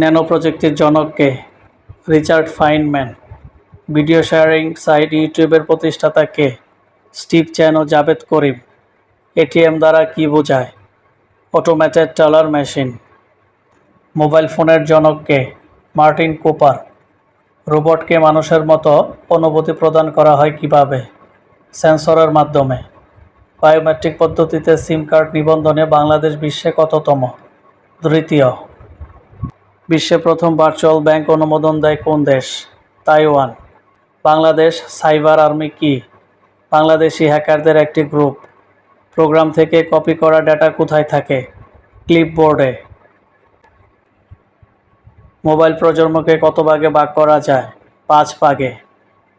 Nano প্রযুক্তির জনককে Richard Feynman. Video sharing site ইউটিউবের প্রতিষ্ঠাতা কে স্টিভ চ্যান ও জাভেদ করিম। এটিএম দ্বারা কি বোঝায়? অটোমেটেড টলার মেশিন। মোবাইল ফোনের জনককে মার্টিন কুপার। রোবটকে মানুষের মতো অনুভূতি প্রদান করা হয় কীভাবে? সেন্সরের মাধ্যমে। বায়োমেট্রিক পদ্ধতিতে সিম কার্ড নিবন্ধনে বাংলাদেশ বিশ্বে কততম? তৃতীয় বিশ্বে প্রথম ভার্চুয়াল ব্যাংক অনুমোদন দেয় কোন দেশ? তাইওয়ান। বাংলাদেশ, সাইবার আর্মি কি? বাংলাদেশি হ্যাকারদের একটি গ্রুপ। প্রোগ্রাম থেকে কপি করা ডেটা কোথায় থাকে? ক্লিপবোর্ডে। মোবাইল প্রজন্মকে কত ভাগে ভাগ করা যায়? পাঁচ ভাগে।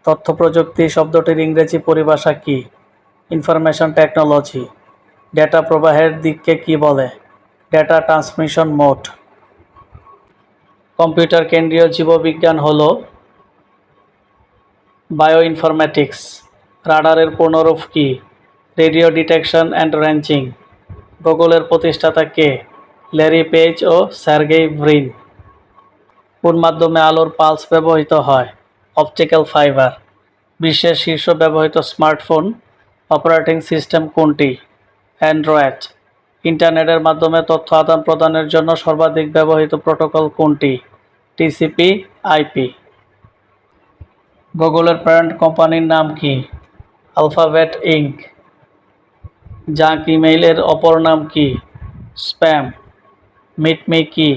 তথ্য প্রযুক্তি শব্দটির ইংরেজি পরিভাষা কি? Information technology. ডেটা প্রবাহের দিককে কি বলে? Data transmission mode. কম্পিউটার কেন্দ্রীয় জীববিজ্ঞান হল বায়োইনফরমেটিক্স রাডারের পূর্ণরূপ কি? রেডিও ডিটেকশন অ্যান্ড রেঞ্জিং গুগলের প্রতিষ্ঠাতা কে? ল্যারি পেজ ও স্যার্গেই ব্রিন। কোন মাধ্যমে আলোর পালস ব্যবহৃত হয়? Optical fibre. বিশ্বের শীর্ষ ব্যবহৃত স্মার্টফোন অপারেটিং সিস্টেম কোনটি? অ্যান্ড্রয়েড। ইন্টারনেটের মাধ্যমে তথ্য আদান প্রদানের জন্য সর্বাধিক ব্যবহৃত প্রোটোকল কোনটি? টিসিপি আইপি গুগলের প্যারেন্ট কোম্পানির নাম কি? আলফাবেট ইঙ্ক জাঙ্ক ইমেইলের অপর নাম কি? স্প্যাম মিটমি কি?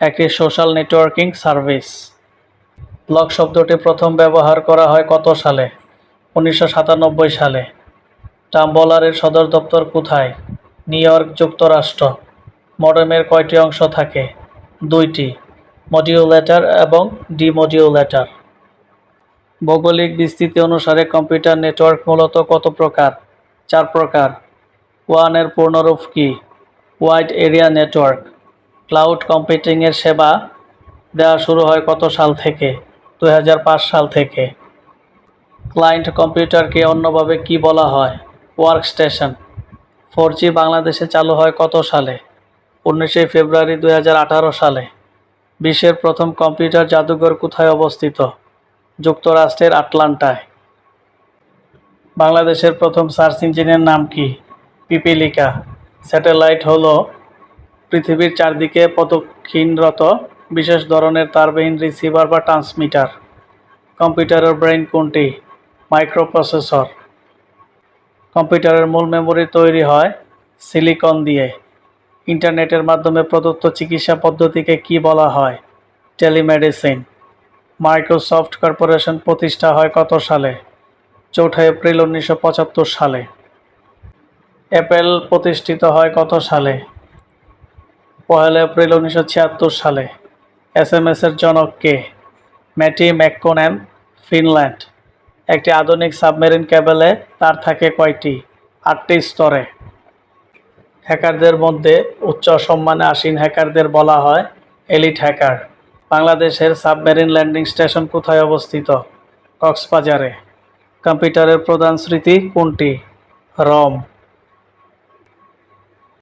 একটি সোশ্যাল নেটওয়ার্কিং সার্ভিস ব্লগ শব্দটি প্রথম ব্যবহার করা হয় কত সালে? উনিশশো সাতানব্বই সালে। টাম্বলারের সদর দপ্তর কোথায়? নিউ ইয়র্ক যুক্তরাষ্ট্র। মডেমের কয়টি অংশ থাকে? দুইটি। মডিউলেটর এবং ডিমডিউলেটর ভৌগোলিক বিস্তৃতি অনুসারে কম্পিউটার নেটওয়ার্ক মূলত কত প্রকার? চার প্রকার। ওয়ানের পূর্ণরূপ কি? Wide area network. ক্লাউড কম্পিউটিংয়ের সেবা দেওয়া শুরু হয় কত সাল থেকে? দু হাজার পাঁচ সাল থেকে। ক্লায়েন্ট কম্পিউটারকে অন্যভাবে কি বলা হয়? ওয়ার্ক স্টেশন ফোর বাংলাদেশে চালু হয় কত সালে? উনিশে ফেব্রুয়ারি দু হাজার আঠারো সালে। বিশ্বের প্রথম কম্পিউটার জাদুঘর কোথায় অবস্থিত? যুক্তরাষ্ট্রের আটলান্টায়। বাংলাদেশের প্রথম সার্চ ইঞ্জিনের নাম কি? পিপিলিকা। স্যাটেলাইট হল পৃথিবীর চারদিকে প্রদক্ষিণরত বিশেষ ধরনের তারবিহীন রিসিভার বা ট্রান্সমিটার। কম্পিউটারের ব্রেইন কোনটি? মাইক্রোপ্রসেসর। কম্পিউটারের মূল মেমোরি তৈরি হয় সিলিকন দিয়ে। ইন্টারনেটের মাধ্যমে প্রদত্ত চিকিৎসা পদ্ধতিকে কি বলা হয়? টেলিমেডিসিন। মাইক্রোসফট কর্পোরেশন প্রতিষ্ঠা হয় কত সালে? চৌঠা এপ্রিল উনিশশো পঁচাত্তর সালে। অ্যাপেল প্রতিষ্ঠিত হয় কত সালে? পহেলা এপ্রিল উনিশশো ছিয়াত্তর সালে। এস এম এসের জনক কে? ম্যাটি ম্যাককোনেন, ফিনল্যান্ড। একটি আধুনিক সাবমেরিন ক্যাবেলে তার থাকে কয়টি? আটটি স্তরে। হ্যাকারদের মধ্যে উচ্চ সম্মানে আসীন হ্যাকারদের বলা হয় এলিট হ্যাকার। বাংলাদেশের সাবমেরিন ল্যান্ডিং স্টেশন কোথায় অবস্থিত? কক্সবাজারে। কম্পিউটারের প্রধান স্মৃতি কোনটি? রম।